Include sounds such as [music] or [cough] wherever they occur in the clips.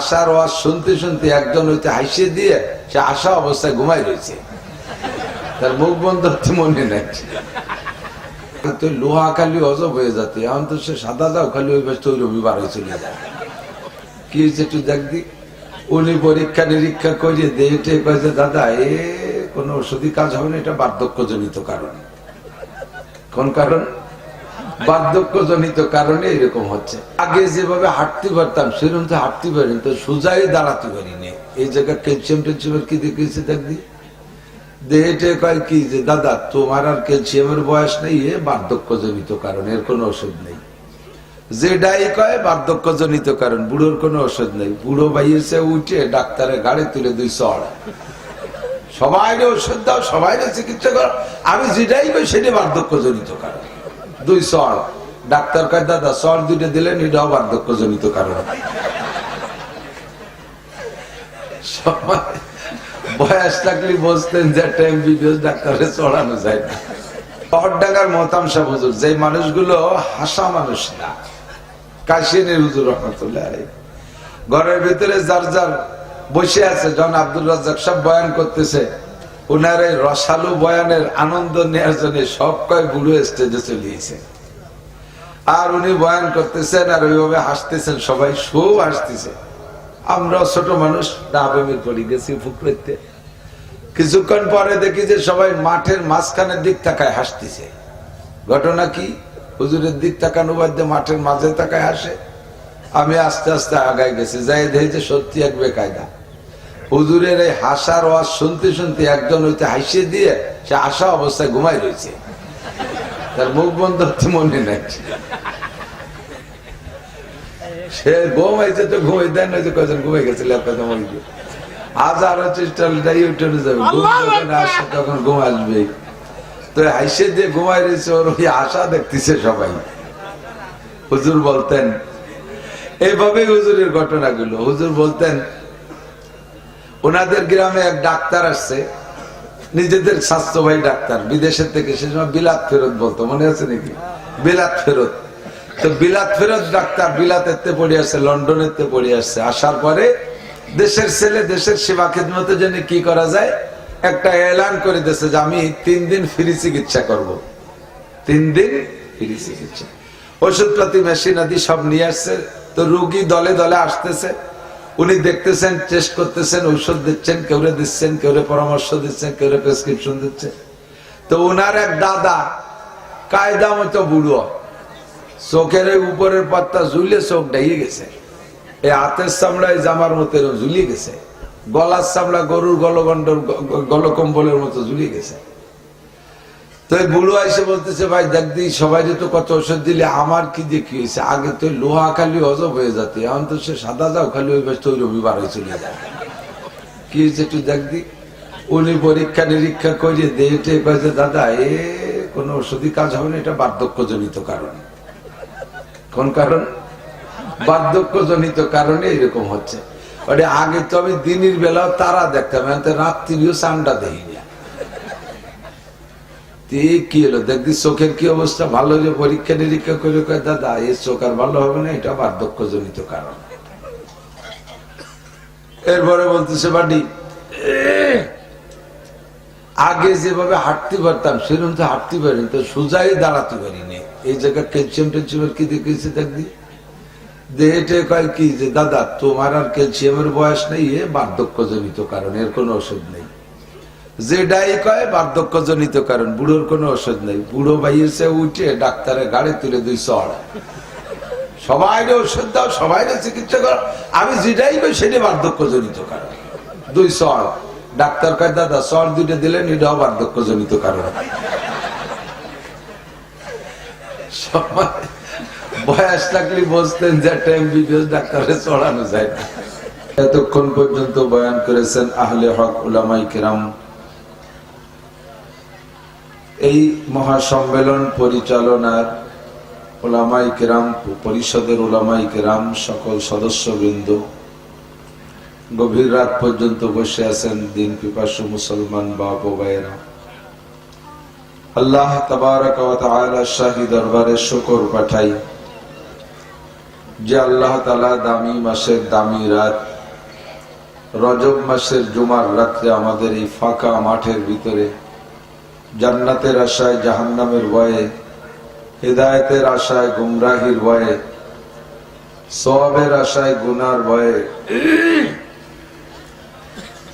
আশার ওয়াজ শুনতে শুনতে একজন হইতে হাসিয়ে দিয়ে সে আশা অবস্থায় ঘুমাই রয়েছে। তার মুখ বন্ধ মনে নাই। তো লোহা খালি অজব হয়ে যাতে এখন তো সে সাদা যাও খালি ওই ব্যস্ত ওই রবিবার হয়ে চলে যায়। কি হয়েছে একটু দেখ দি। উনি পরীক্ষা নিরীক্ষা করিয়ে দেহটে কয়েছে দাদা, এ কোনো ওষুধই কাজ হবে না, এটা বার্ধক্যজনিত কারণ। কোন কারণ? বার্ধক্যজনিত কারণে এরকম হচ্ছে। আগে যেভাবে হাঁটতে পারতাম, সেরকম তো হাঁটতে তো সোজাই দাঁড়াতে পারিনি। এই জায়গায় ক্যালসিয়াম কি দেখেছি দেখবি? দেহেটে কয় কি যে, দাদা, তোমার আর ক্যালসিয়ামের বয়স নেই, এ বার্ধক্যজনিত কারণ, এর কোনো ওষুধ নেই। যেটাই কয়, বার্ধক্যজনিত কারণ, বুড়োর কোনো ওষুধ নেই। বুড়ো বাইয়েছে উঠে ডাক্তারের গাড়ি তুলে দুই চড় সবাই ওষুধ দাও সবাই চিকিৎসা কর। আমি যেটাই কই সেটা বার্ধক্যজনিত কারণ। দুই চড় ডাক্তার কয়, দাদা চড় দুইটা দিলেন, এটাও বার্ধক্যজনিত কারণ। বয়স থাকলে বসতেন যে ডাক্তারে চড়ানো যায় না। হুজুর, যে মানুষগুলো হাসা মানুষ না। কাশিনের হুজুর রহমতুল্লাহ ঘরের ভিতরে যার যার বসে আছে জন আব্দুল রাজ্জাক সব বয়ান করতেছে ওনার এই রসালু বয়ানের আনন্দ নেওয়ার জন্য সব কয় বুড়ো স্টেজে চলিয়েছে আর উনি বয়ান করতেছেন আর ওইভাবে হাসতেছেন, সবাই খুব হাসতেছে। আমরা ছোট মানুষ ডাবেমির পড়ে গেছি ফুকরেতে কিছুক্ষণ পরে দেখি যে সবাই মাঠের মাঝখানের দিক তাকায় হাসতেছে। ঘটনা কি? হুজুরের দিক তাকানো বাদে মাঠের মাঝে তাকায় হাসে। আমি আস্তে আস্তে আগায় গেছি, যাই দেখি যে সত্যি এক বেকায়দা। হুজুরের এই হাসার ওয়াজ শুনতে শুনতে একজন হইতে হাসিয়ে দিয়ে সে আশা অবস্থায় ঘুমাই রয়েছে। তার মুখ বন্ধ হতে মনে নাই। সে ঘুমাইছে তো ঘুমাই দেন না যে কজন ঘুমাই গেছিল কথা মনে গিয়ে আজ আরও চেষ্টা উঠে যাবে। ঘুম আসে তখন ঘুম আসবে। তো হাইসে দিয়ে ঘুমাই রয়েছে ওর ওই আশা দেখতেছে সবাই। হুজুর বলতেন এইভাবে হুজুরের ঘটনাগুলো। হুজুর বলতেন ওনাদের গ্রামে এক ডাক্তার আসছে, নিজেদের স্বাস্থ্য ভাই ডাক্তার, বিদেশের থেকে সে সময় বিলাত ফেরত বলতো, মনে আছে নাকি? বিলাত ফেরত। তো বিলাত ফেরত ডাক্তার বিলাতেতে পড়ে আসছে লন্ডনেতে পড়ে আসছে, আসার পরে দেশের ছেলে, দেশের সেবা খেদমতের জন্য কি করা যায়? একটা এলান করে দিয়েছে যে আমি তিন দিন ফ্রি চিকিৎসা করব। তিন দিন ফ্রি চিকিৎসা। ওষুধপাতি, মেশিন আদি সব নিয়ে আসছে। তো রুগী দলে দলে আসতেছে। উনি দেখতেছেন টেস্ট করতেছেন, ঔষধ দিচ্ছেন, কেউরে দিচ্ছেন, কেউরে পরামর্শ দিচ্ছেন, কেউরে প্রেসক্রিপশন দিচ্ছে। তো ওনার এক দাদা, কায়দা মতো বুড়ো, চোখের উপরের পাত্তা ঝুলে চোখ ডাইয়ে গেছে। এই হাতের চামড়ায় জামার মতো ঝুলিয়ে গেছে। গলার চামড়া গরুর গলগণ্ডর গলকম্বলের মতো ঝুলিয়ে গেছে। তো বুড়ো এসে বলতেছে, ভাই, দেখ দি, সবাই তো কত ওষুধ দিলে, আমার কি হয়েছে? আগে তো লোহা খালি অজব হয়ে যেত, এখন তো সে সাদা যাও খালি ওই ব্যস্ত ওই রবিবার হয়ে চলে যায়। কি হয়েছে একটু দেখ দি? উনি পরীক্ষা নিরীক্ষা করিয়ে দেহটে কয়েছে দাদা, এ কোনো ওষুধই কাজ হবে না, এটা বার্ধক্যজনিত কারণ। কোন কারণ? বার্ধক্যজনিত কারণে এরকম হচ্ছে। ওটা আগে তো আমি দিনের বেলাও তারা দেখতাম রাত্রিও চান্ডা দেখি না তো এই কি হলো? দেখবি চোখের কি অবস্থা? ভালো যে পরীক্ষা নিরীক্ষা করে দাদা এই চোখ আর ভালো হবে না, এটা বার্ধক্যজনিত কারণ। এরপরে বলতেছে বাড়ি আগে যেভাবে হাঁটতে পারতাম, সেরকম তো হাঁটতে পারিনি, তো সোজাই দাঁড়াতে পারিনি। এই জায়গায় ক্যালসিয়াম টেলসিয়ামের কি দেখেছি দেখবি? দেহেটে কয় কি যে, দাদা, তোমার আর ক্যালসিয়ামের বয়স নেই, এ বার্ধক্যজনিত কারণ, এর কোনো ওষুধ নেই। যেটাই কয়, বার্ধক্যজনিত কারণ। বুড়োর কোনো ওষুধ নেই। বুড়ো বাইয়েছে উঠে ডাক্তারের গাড়ি তুলে দুই চড়। সবাই ওষুধ দাও সবাই চিকিৎসা কর। আমি যেটাই কই সেটা বার্ধক্যজনিত কারণ। দুই চড়। ডাক্তার কয়, দাদা, চড় দুইটা দিলেন, এটাও বার্ধক্যজনিত কারণ। বয়স থাকলে বসতেন যে একটা এমবিবিএস ডাক্তারে চড়ানো যায় না। এতক্ষণ পর্যন্ত বয়ান করেছেন আহলে হক উলামাই কেরাম। এই মহাসম্মেলন পরিচালনার ওলামাই কেরাম, পরিষদের ওলামাই কেরাম, সকল সদস্যবৃন্দ, গভীর রাত পর্যন্ত বসে আছেন দিন পিপাসু মুসলমান বাপ ভাইয়েরা। আল্লাহ শাহী দরবারে শুকর পাঠাই যে আল্লাহ তালা দামি মাসের দামি রাত, রজব মাসের জুমার রাত্রে আমাদের এই ফাঁকা মাঠের ভিতরে জান্নাতের আশায়, জাহান্নামের ভয়ে, হৃদায়তের আশায়, গুমরাহির ভয়ে সবের আশায়, গুনার ভয়ে।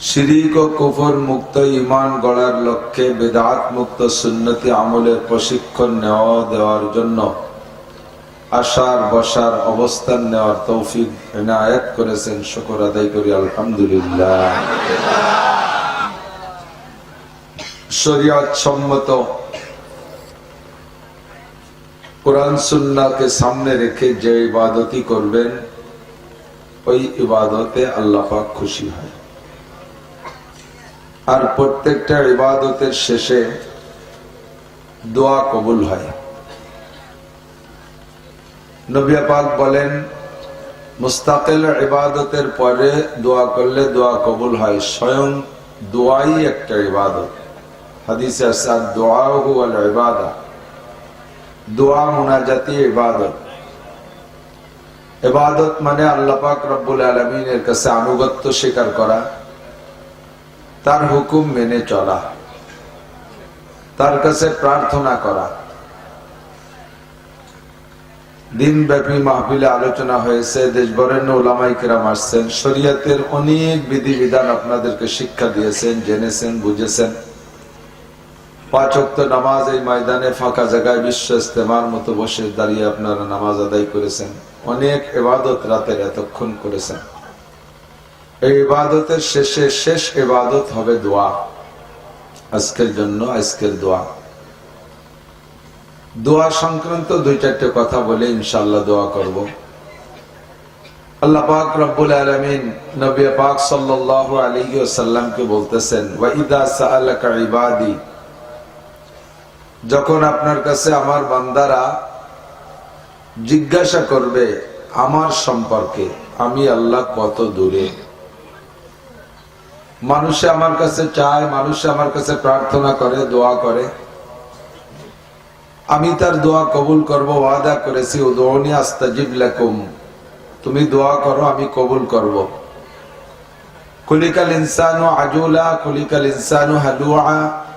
শিরিক ও কুফর মুক্ত ইমান গড়ার লক্ষ্যে বেদাত মুক্ত সুন্নতি আমলের প্রশিক্ষণ নেওয়া দেওয়ার জন্য আসার বসার অবস্থান নেওয়ার তৌফিক এনায়াত করেছেন। শুকর আদায় করি, আলহামদুলিল্লাহ। শরিয়ত সম্মত। কোরআন সুন্নাকে সামনে রেখে যে ইবাদতি করবেন, ওই ইবাদতে আল্লাপাক খুশি হয়। আর প্রত্যেকটা ইবাদতের শেষে দোয়া কবুল হয়। নবিয়া পাক বলেন, মুস্তাকিল ইবাদতের পরে দোয়া করলে দোয়া কবুল হয়। স্বয়ং দোয়াই একটা ইবাদত। হাদিসে আছে দোয়া হুয়াল ইবাদা। দোয়া মুনাজাতি ইবাদত। ইবাদত মানে আল্লাহ পাক রব্বুল আলমিনের কাছে আনুগত্য স্বীকার করা, তার হুকুম মেনে চলা, তার কাছে প্রার্থনা করা। দিনব্যাপী মাহফিলে আলোচনা হয়েছে দেশ দেশবরেণ্য ওলামাই কেরাম আসছেন, শরীয়তের অনেক বিধিবিধান আপনাদেরকে শিক্ষা দিয়েছেন, জেনেছেন, বুঝেছেন। পাঁচক্ত নামাজ এই ময়দানে ফাঁকা জায়গায় বিশ্ব ইস্তেমার মতো বসে দাঁড়িয়ে আপনারা নামাজ আদায় করেছেন। অনেক এবাদত রাতের এতক্ষণ করেছেন। এই ইবাদতের শেষে শেষ ইবাদত হবে দোয়া। আজকের জন্য আজকের দোয়া। দোয়া সংক্রান্ত দুই চারটে কথা বলে ইনশাল্লাহ দোয়া করব। আল্লাহ পাক রব্বুল আলামিন নবী পাক সাল্লাল্লাহু আলাইহি ওয়াসাল্লামকে বলতেছেন, ওয়া ইদা সাআলাকা যখন আপনার কাছে আমার বান্দারা জিজ্ঞাসা করবে আমার সম্পর্কে, আমি আল্লাহ কত দূরে? মানুষে আমার কাছে চায়, মানুষে আমার কাছে প্রার্থনা করে, দোয়া করে। আমি তার দোয়া কবুল করব, ওয়াদা করেছি উদৌনি আস্তাজিব লাকুম। তুমি দোয়া করো, আমি কবুল করব। কুলিকাল ইনসানু আজুলা কুলিকাল ইনসানু হালুয়া।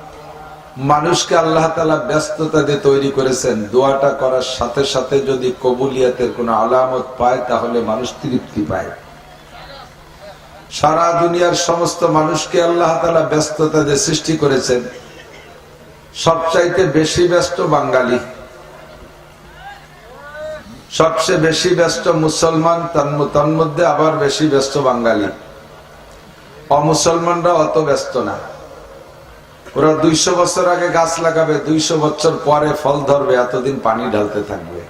মানুষকে আল্লাহ তালা ব্যস্ততা দিয়ে তৈরি করেছেন। দোয়াটা করার সাথে সাথে যদি কবুলিয়াতের কোনো আলামত পায়, তাহলে মানুষ তৃপ্তি পায়। সারা দুনিয়ার সমস্ত মানুষকে আল্লাহ তালা ব্যস্ততা দিয়ে সৃষ্টি করেছেন। সবচাইতে বেশি ব্যস্ত বাঙালি। সবচেয়ে বেশি ব্যস্ত মুসলমান তন্মধ্যে আবার বেশি ব্যস্ত বাঙালি। অমুসলমানরা অত ব্যস্ত না। ওরা দুইশো বছর আগে গাছ লাগাবে, দুইশো বছর পরে ফল ধরবে, এতদিন পানি ঢালতে থাকবে।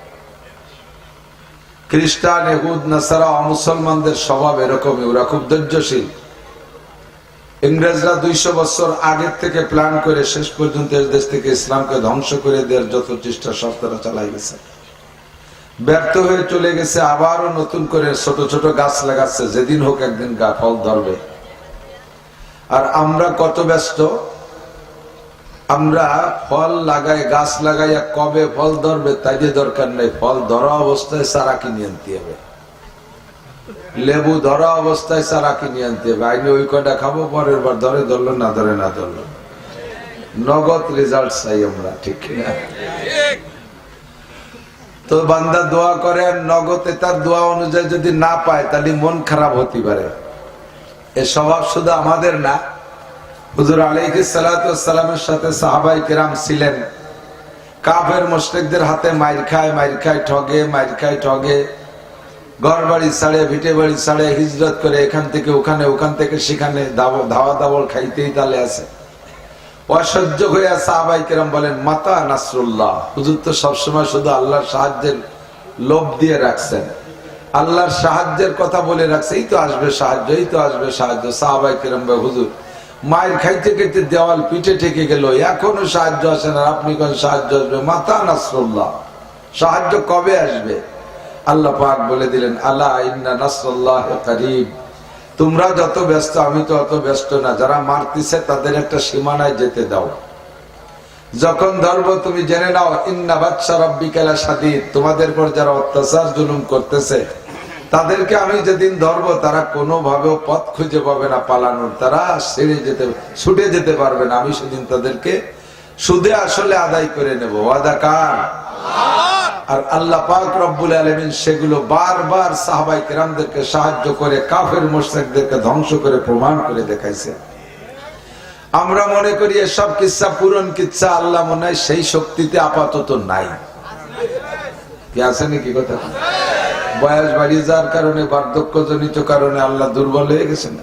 খ্রিস্টান এহুদ নাসারা, অমুসলমানদের স্বভাব এরকমই, ওরা খুব ধৈর্যশীল। ইংরেজরা দুইশো বছর আগের থেকে প্ল্যান করে শেষ পর্যন্ত দেশ থেকে ইসলামকে ধ্বংস করে দেওয়ার যত চেষ্টা সব তারা চালাই গেছে। ব্যর্থ হয়ে চলে গেছে, আবারও নতুন করে ছোট ছোট গাছ লাগাচ্ছে, যেদিন হোক একদিন গা ফল ধরবে। আর আমরা কত ব্যস্ত আমরা ফল লাগাই, গাছ লাগাইয়া কবে ফল ধরবে, তাই দরকার নেই। ফল ধরা অবস্থায় সারা কিনে আনতে হবে। লেবু ধরা অবস্থায় সারা কিনে আনতে হবে। আইনি ওই কটা খাব, পরের বার ধরে ধরলো, না ধরে না ধরলো। নগদ রেজাল্ট চাই আমরা, ঠিক না তো বান্দা দোয়া করে, নগদে তার দোয়া অনুযায়ী যদি না পায়, তাহলে মন খারাপ হতে পারে। এ স্বভাব শুধু আমাদের না হুজুর আলাইহিস সালামের সাথে সাহাবাই ছিলেন। কাফের মুশরিকদের হাতে মাইর খায় মাইর খায়, ঠগে, মাইর খায়, ঠগে। ছাড়ে ভিটে বাড়ি ছাড়ে, হিজরত করে এখান থেকে ওখানে, ওখান থেকে সেখানে ধাওয়া দাবল খাইতেই তালে আছে। অসহ্য সাহাবাই বলেন, মাতা নাসরুল্লাহ। হুজুর তো সবসময় শুধু আল্লাহর সাহায্যের লোভ দিয়ে রাখছেন। আল্লাহর সাহায্যের কথা বলে রাখছে, এই তো আসবে সাহায্য, এই তো আসবে সাহায্য। সাহাবাই কেরাম হুজুর মায়ের খাইতে খাইতে দেওয়াল পিঠে ঠেকে গেল। এখনও সাহায্য আসে না। আপনি কোন সাহায্য আসবে? মাতা নাসরুল্লাহ। সাহায্য কবে আসবে? আল্লাহ পাক বলে দিলেন আল্লাহ ইন্না নাসরুল্লাহ করিব। তোমরা যত ব্যস্ত, আমি তো অত ব্যস্ত না। যারা মারতেছে, তাদের একটা সীমানায় যেতে দাও। যখন ধর্ম তুমি জেনে নাও, ইন্না বাচ্চা রব্বিকালা সাদিদ তোমাদের পর যারা অত্যাচার, জুলুম করতেছে তাদেরকে আমি যেদিন ধরব, তারা কোনোভাবেও পথ খুঁজে পাবে না, পালানোর। তারা সেরে যেতে, ছুটে যেতে পারবে না। আমি সেদিন তাদেরকে সুদে আসলে আদায় করে নেব। ওয়াদা কার? আর আল্লাহ পাক রব্বুল আলমিন সেগুলো বারবার সাহাবাই কেরামদেরকে সাহায্য করে, কাফের মোশরেকদেরকে ধ্বংস করে, প্রমাণ করে দেখাইছে। আমরা মনে করি এসব কিচ্ছা পূরণ কিচ্ছা আল্লাহ মনে হয় সেই শক্তিতে আপাতত নাই। কি আছে নাকি কথা? বয়স বাড়িয়ে যাওয়ার কারণে বার্ধক্য জনিত কারণে আল্লাহ দুর্বল হয়ে গেছেন।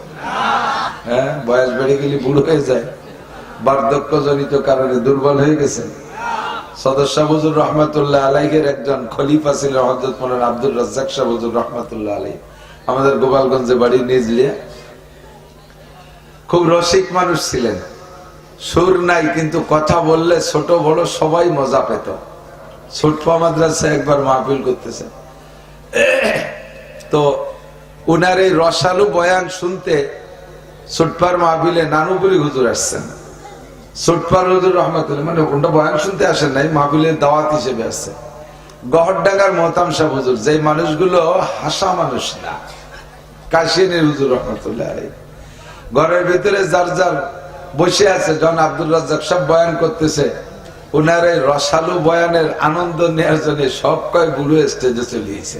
হ্যাঁ বয়স বেড়ে গেলে বুড়ো হয়ে যায়। বার্ধক্য জনিত কারণে দুর্বল হয়ে গেছেন। একজন খলিফা ছিলেন হজরত মোলান আব্দুল রাজ্জাক আলাই আমাদের গোপালগঞ্জে বাড়ি নিজলিয়া। খুব রসিক মানুষ ছিলেন। সুর নাই, কিন্তু কথা বললে ছোট বড় সবাই মজা পেত। ছোট্ট মাদ্রাসা একবার মাহফিল করতেছে। [coughs] তো উনার এই রসালু বয়ান শুনতে ছোটপার মাহফিলে নানুপুরি হুজুর আসছেন। ছোটপার হুজুর রহমতুল্লাহ মানে ওটা বয়ান শুনতে আসেন নাই মাহফিলের দাওয়াত হিসেবে আসছে গহরডাঙ্গার মহতাম শাহ হুজুর যে মানুষগুলো হাসা মানুষ না, কাশিয়ানের হুজুর রহমতুল্লাহ ঘরের ভিতরে যার যার বসে আছে, জন আব্দুল রাজ্জাক সব বয়ান করতেছে। উনার এই রসালু বয়ানের আনন্দ নেওয়ার জন্য সব কয় বুড়ো স্টেজে চলিয়েছে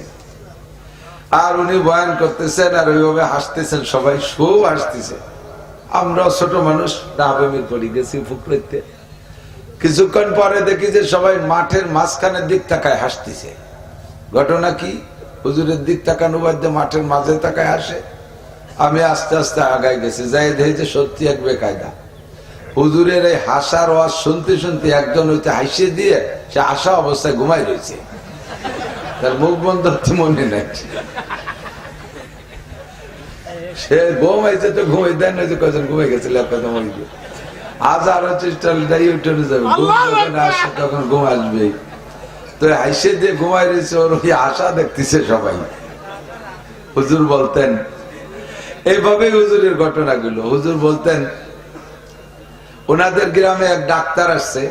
আর উনি বয়ান করতেছেন আর ওইভাবে হাসতেছেন, সবাই খুব হাসতেছে। আমরা ছোট মানুষ ডাবেমির পড়ি, গেছি ফুকরেতে কিছুক্ষণ পরে দেখি যে সবাই মাঠের মাঝখানের দিক তাকায় হাসতেছে। ঘটনা কি? হুজুরের দিক তাকানো বাদ মাঠের মাঝে তাকায় হাসে। আমি আস্তে আস্তে আগাই গেছি, যাই দেখি যে সত্যি এক বেকায়দা। হুজুরের এই হাসার ওয়াজ শুনতে শুনতে একজন হইতে হাসিয়ে দিয়ে সে আসা অবস্থায় ঘুমাই রয়েছে। তার মুখ বন্ধ হচ্ছে মনে নাই। সে ঘুমাইছে তো ঘুমাই দেন না যে কজন ঘুমাই গেছিল কথা মনে চেষ্টা যাবে আসে তখন ঘুম আসবে। তো দিয়ে ঘুমাই রয়েছে ওর ওই আশা দেখতেছে সবাই। হুজুর বলতেন এইভাবে হুজুরের ঘটনাগুলো। হুজুর বলতেন ওনাদের গ্রামে এক ডাক্তার আসছে।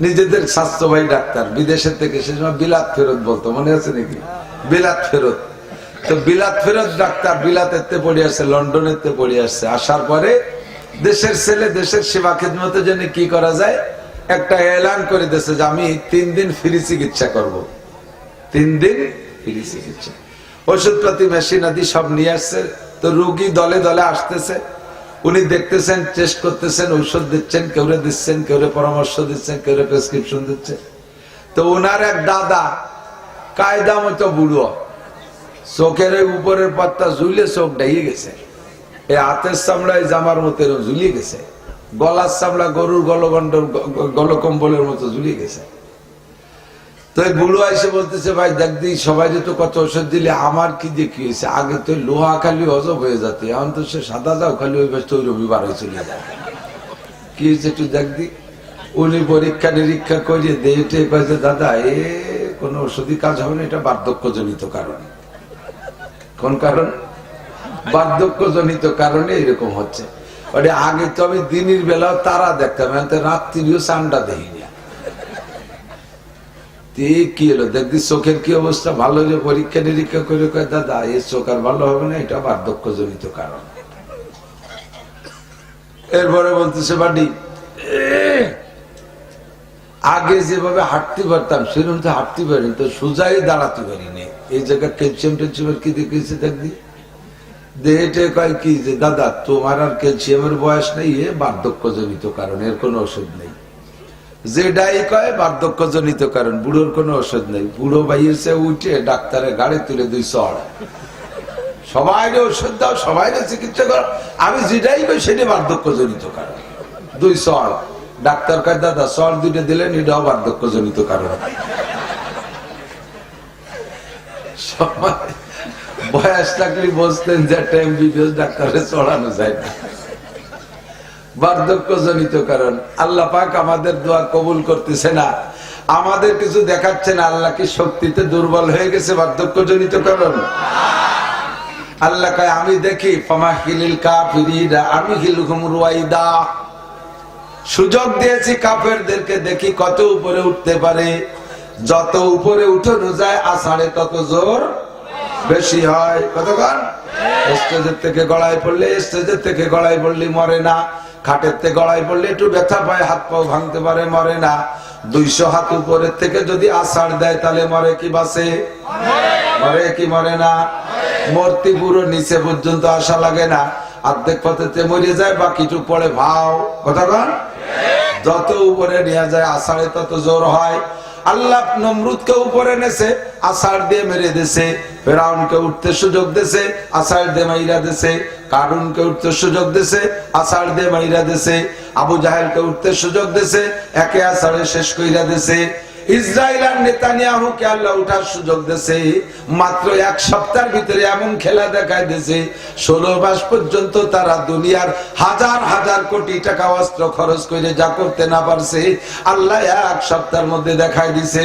নিজেদের স্বাস্থ্যবাহী ডাক্তার, বিদেশের থেকে সে সময় বিলাত ফেরত বলতো, মনে আছে নাকি? বিলাত ফেরত। তো বিলাত ফেরত ডাক্তার বিলাতেতে পড়ে আসছে লন্ডনেতে পড়ে আসছে আসার পরে দেশের ছেলে দেশের সেবা খেদমতের জন্য কি করা যায়? একটা এলান করে দিয়েছে যে আমি তিন দিন ফ্রি চিকিৎসা করব। তিন দিন ফ্রি চিকিৎসা। ওষুধপাতি, মেশিন আদি সব নিয়ে আসছে। তো রুগী দলে দলে আসতেছে। উনি দেখতেছেন টেস্ট করতেছেন, ঔষধ দিচ্ছেন, কেউরে দিচ্ছেন, কেউরে পরামর্শ দিচ্ছেন, কেউরে প্রেসক্রিপশন দিচ্ছে। তো ওনার এক দাদা, কায়দা মতো বুড়ো, চোখের উপরের পাত্তা ঝুলে চোখ ডাইয়ে গেছে। এই হাতের চামড়ায় জামার মতো ঝুলিয়ে গেছে। গলার চামড়া গরুর গলগণ্ড গলকম্বলের মতো ঝুলিয়ে গেছে। তো এই বুড়ো এসে বলতেছে, ভাই, দেখ সবাই যে তো কত ওষুধ দিলে, আমার কি হয়েছে? আগে তো লোহা খালি হজব হয়ে যেত, এখন তো সে সাদা দাও খালি ওই ব্যস্ত ওই রবিবার হয়ে চলে যায়। কি হয়েছে একটু দেখ উনি পরীক্ষা নিরীক্ষা করিয়ে দেহটে কয়েছে দাদা, এ কোনো ওষুধই কাজ হবে না, এটা বার্ধক্যজনিত কারণ। কোন কারণ? বার্ধক্যজনিত কারণে এরকম হচ্ছে। আগে তো আমি দিনের বেলাও তারা দেখতাম রাত্রিও চান্ডা দেখিনি কি হলো? চোখের কি অবস্থা? ভালো হলে পরীক্ষা নিরীক্ষা করে কয়, দাদা এই চোখ আর ভালো হবে না, এটা কারণ। এরপরে বলতেছে বাড়ি আগে যেভাবে হাঁটতে পারতাম, সেরকম তো হাঁটতে পারিনি, তো সোজাই দাঁড়াতে পারিনি। এই জায়গায় ক্যালসিয়াম টেলসিয়ামের কি দেখেছি দেখবি? দেহেটে কয় কি যে, দাদা, তোমার আর ক্যালসিয়ামের বয়স নেই, এ বার্ধক্য জনিত কারণ, এর কোনো ওষুধ নেই। যে ডাই কয় বার্ধক্য জনিত কারণ, বুড়োর কোনো ওষুধ নেই। বুড়ো বাইয়েছে উঠে ডাক্তারের গাড়ি তুলে দুই চড়। সবাই ওষুধ দাও সবাই চিকিৎসা কর। আমি যেটাই কই, সেটা বার্ধক্য জনিত কারণ। দুই চড়। ডাক্তার কয়, দাদা, চড় দুইটা দিলেন, এটাও বার্ধক্য জনিত কারণ। সবাই বয়স থাকলে বসতেন যে টাইম বিবিএস ডাক্তারে চড়ানো যায় না। বার্ধক্য জনিত কারণ। আল্লাহ পাক আমাদের দোয়া কবুল করতেছে না। আমাদের কিছু দেখাচ্ছে না, আল্লাহ কি শক্তিতে দুর্বল হয়ে গেছে বার্ধক্য জনিত কারণ? আল্লাহ কয়, আমি দেখি আমি সুযোগ দিয়েছি কাফেরদেরকে দেখি কত উপরে উঠতে পারে। যত উপরে উঠানো যায়, আষাঢ়ে তত জোর বেশি হয়। কতক্ষণ? স্টেজের থেকে গড়াই পড়লে, স্টেজের থেকে গড়াই পড়লে মরে না। খাটের থেকে গড়াই পড়লে একটু ব্যথা পায়, হাত পাও ভাঙতে পারে, মরে না। দুইশো হাত উপরের থেকে যদি আষাঢ় দেয়, তাহলে মরে কি বাসে মরে কি মরে না? মূর্তি পুরো নিচে পর্যন্ত আসা লাগে না। অর্ধেক পথেতে মরে যায়, বাকিটু পড়ে ভাও। কতক্ষণ যত উপরে নিয়ে যায়, আষাঢ়ে তত জোর হয়। আল্লাহ নমরুদকে উপরে নেছে, আষাঢ় দিয়ে মেরে দেছে। ফেরাউনকে উঠতে সুযোগ দেছে, আষাঢ় দিয়ে মাইরা দেছে। কারুনকে উঠতে সুযোগ দেছে আষাঢ় দিয়ে মাইরা দেছে, আবু জাহেলকে উঠতে সুযোগ দেছে, একে আষাঢ়ে শেষ কইরা দেছে। ইসরায়েল আর আল্লাহ উঠার সুযোগ দেছে। মাত্র এক সপ্তাহের ভিতরে এমন খেলা দেখায় দিয়েছে ষোলো মাস পর্যন্ত তারা দুনিয়ার হাজার হাজার কোটি টাকা অস্ত্র খরচ করে যা করতে না পারছে, আল্লাহ এক সপ্তাহের মধ্যে দেখায় দিছে।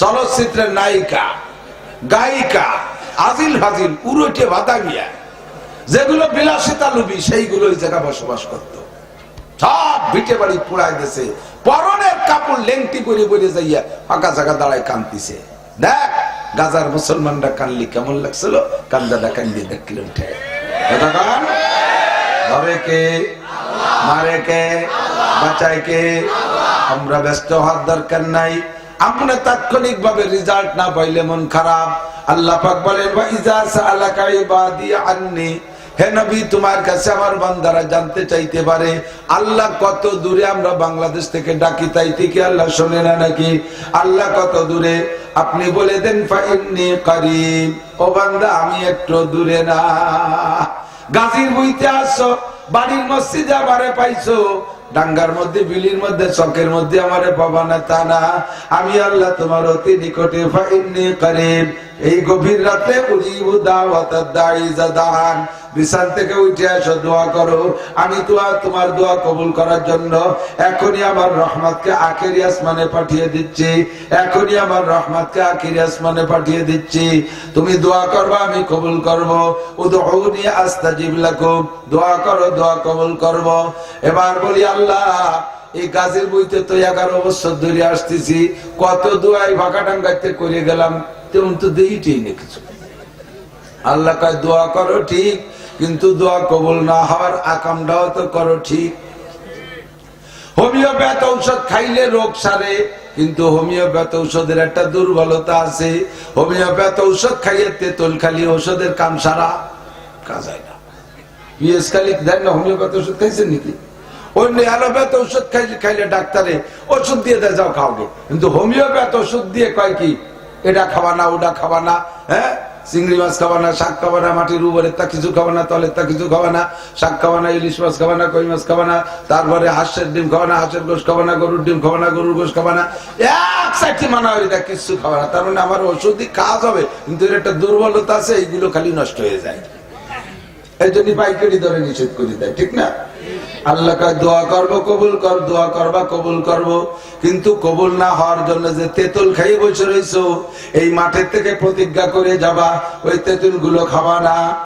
চলচ্চিত্রের নায়িকা, গায়িকা, আজিল হাজিল উরুটে বাদামিয়া যেগুলো বিলাসিতা লুবি সেইগুলো জায়গা বসবাস করত। সব ভিটে বাড়ি পুড়াই দিছে পরনের কাপড় লেংটি করে বলে যাইয়া ফাঁকা জায়গা দাঁড়ায় কান্দিছে দেখ, গাজার মুসলমানরা কানলি কেমন লাগছিল? কান্দাটা কান্দি দেখলে উঠে কতক্ষণ? ধরে কে? মারে কে? বাঁচায় কে? আমরা ব্যস্ত হওয়ার দরকার নাই। আমরা তাৎক্ষণিক ভাবে রেজাল্ট না পাইলে মন খারাপ। আল্লাহ পাক বলেন হে নবী, তোমার কাছে আমার বান্দারা জানতে চাইতে পারে, আল্লাহ কত দূরে আমরা বাংলাদেশ থেকে ডাকি তাই থেকে আল্লাহ শোনে না নাকি? আল্লাহ কত দূরে? আপনি বলে দেন ফাইন্নি করিম ও বান্দা, আমি একটু দূরে না। গাছির বইতে আসছো বাড়ির মসজিদে আমারে পাইছো। ডাঙ্গার মধ্যে, বিলির মধ্যে, চকের মধ্যে আমারে পাবা না, তা না। আমি আল্লাহ তোমার অতি নিকটে করিম। এই গভীর রাতে উজিবু দাওয়াত দাঈ জাদান। বিছান থেকে উঠে আসো দোয়া করো। আমি দোয়া তোমার দোয়া কবুল করার জন্য এখনই আমার রহমতকে আখেরি আসমানে পাঠিয়ে দিচ্ছি। এখনই আমার রহমতকে আখেরি আসমানে পাঠিয়ে দিচ্ছি। তুমি দোয়া করবা, আমি কবুল করব। উদউনি আস্তাজিব লাকুম। দোয়া করো, দোয়া কবুল করব। এবার বলি, আল্লাহ, এই গাছের বইতে তো এগারো বছর ধরে আসতেছি। কত দোয়াই ফাঁকা ডাঙ্গাইতে করে গেলাম। তেমন তো দেইটেই না কিছু। আল্লাহ কয়, দোয়া করো, ঠিক। কিন্তু দোয়া কবুল না হওয়ার আকামটাও তো করো ঠিক। হোমিওপ্যাথ ঔষধ খাইলে রোগ সারে, কিন্তু হোমিওপ্যাথ ঔষধের একটা দুর্বলতা আছে। হোমিওপ্যাথ ঔষধ খাইয়ে তেতল খালি ঔষধের কাম সারা কাজ হয় না। পিএস খালি দেন না, হোমিওপ্যাথ ওষুধ খাইছেন নাকি? অন্য অ্যালোপ্যাথ ওষুধ খাইলে খাইলে ডাক্তারে ওষুধ দিয়ে দেয়, যাও খাওগে কিন্তু হোমিওপ্যাথ ওষুধ দিয়ে কয় কি? এটা খাবা না, ওটা খাবা না হ্যাঁ? চিংড়ি মাছ খাবা না শাক খাবা না মাটির উপরে তা কিছু খাবা না তলের তা কিছু খাবা না শাক খাবা না ইলিশ মাছ খাবা না কই মাছ খাবা না তারপরে হাঁসের ডিম খাবা না হাঁসের গোশ খাবা না গরুর ডিম খাবা না গরুর গোশ খাবা না এক সাইটি মানা হয় এটা কিছু খাবা না তার মানে আমার ওষুধই কাজ হবে কিন্তু এর একটা দুর্বলতা আছে এইগুলো খালি নষ্ট হয়ে যায় এই জন্য পাইকারি দরে নিষেধ করে দেয় ঠিক না আল্লাহ দোয়া করব, কবুল কর, দোয়া করবা, কবুল করব। কিন্তু কবুল না হওয়ার জন্য যে তেঁতুল খাই বসে রইছো, এই মাঠের থেকে প্রতিজ্ঞা করে যাবা, ওই তেঁতুলগুলো খাবা না।